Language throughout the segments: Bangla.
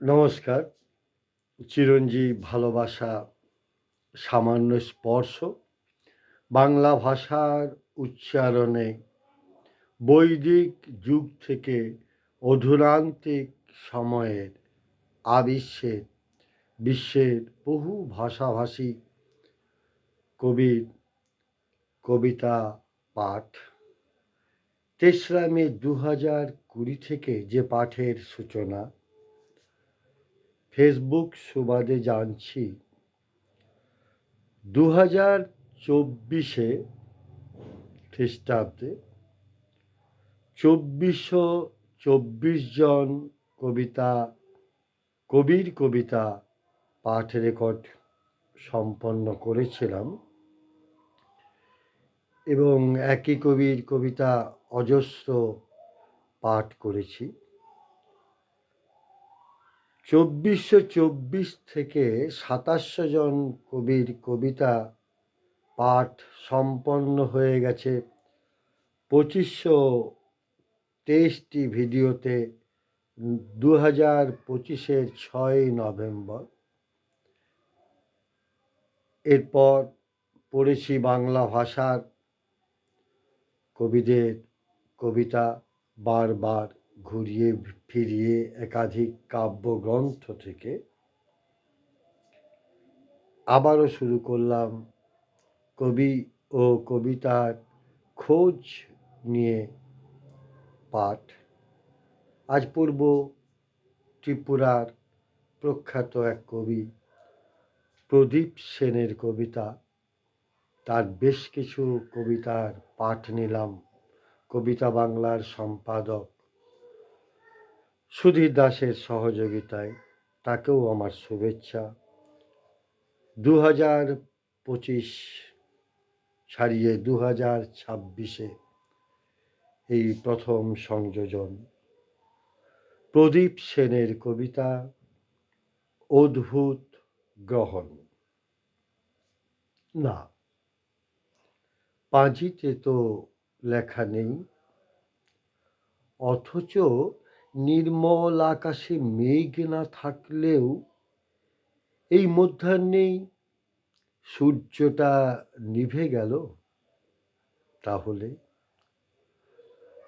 নমস্কার। চিরঞ্জীব ভালোবাসা, সামান্য স্পর্শ, বাংলা ভাষার উচ্চারণে বৈদিক যুগ থেকে অধুরান্তিক সময়ের আবিশ্বে বিশ্বের বহু ভাষাভাষী কবির কবিতা পাঠ। তেসরা মে দু হাজার কুড়ি থেকে যে পাঠের সূচনা ফেসবুক সুবাদে জানছি দু হাজার চব্বিশে খ্রিস্টাব্দে চব্বিশশো চব্বিশ জন কবিতা, কবির কবিতা পাঠ রেকর্ড সম্পন্ন করেছিলাম এবং একই কবির কবিতা অজস্র পাঠ করেছি। চব্বিশশো চব্বিশ থেকে সাতাশশো জন কবির কবিতা পাঠ সম্পন্ন হয়ে গেছে। পঁচিশশো তেইশটি ভিডিওতে দু হাজার পঁচিশের ছয়ই নভেম্বর। এরপর পড়েছি বাংলা ভাষার কবিদের কবিতা বারবার। ঘুরিয়ে ফিরিয়ে একাধিক কাব্যগ্রন্থ থেকে আবারও শুরু করলাম কবি ও কবিতার খোঁজ নিয়ে পাঠ। আজ পূর্ব ত্রিপুরার প্রখ্যাত এক কবি, প্রদীপ সেনের কবিতা। তার বেশ কিছু কবিতার পাঠ নিলাম। কবিতা বাংলার সম্পাদক সুধীর দাসের সহযোগিতায় তাকেও আমার শুভেচ্ছা। দু হাজার পঁচিশ ছাড়িয়ে দু হাজার ছাব্বিশে এই প্রথম সংযোজন। প্রদীপ সেনের কবিতা অদ্ভুত গ্রহণ। না, পাঁজিতে তো লেখা নেই, অথচ নির্মল আকাশে মেঘ না থাকলেও এই মধ্যাহ্নেই সূর্যটা নিভে গেল। তাহলে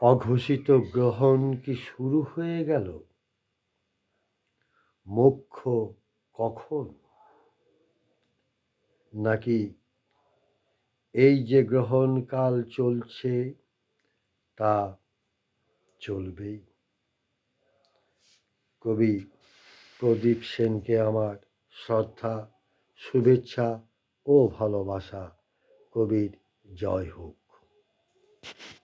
অঘোষিত গ্রহণ কি শুরু হয়ে গেল? মোক্ষ কখন? নাকি এই যে গ্রহণকাল চলছে, তা চলবেই? কবি প্রদীপ সেনকে আমার শ্রদ্ধা শুভেচ্ছা ও ভালোবাসা। কবির জয় হোক।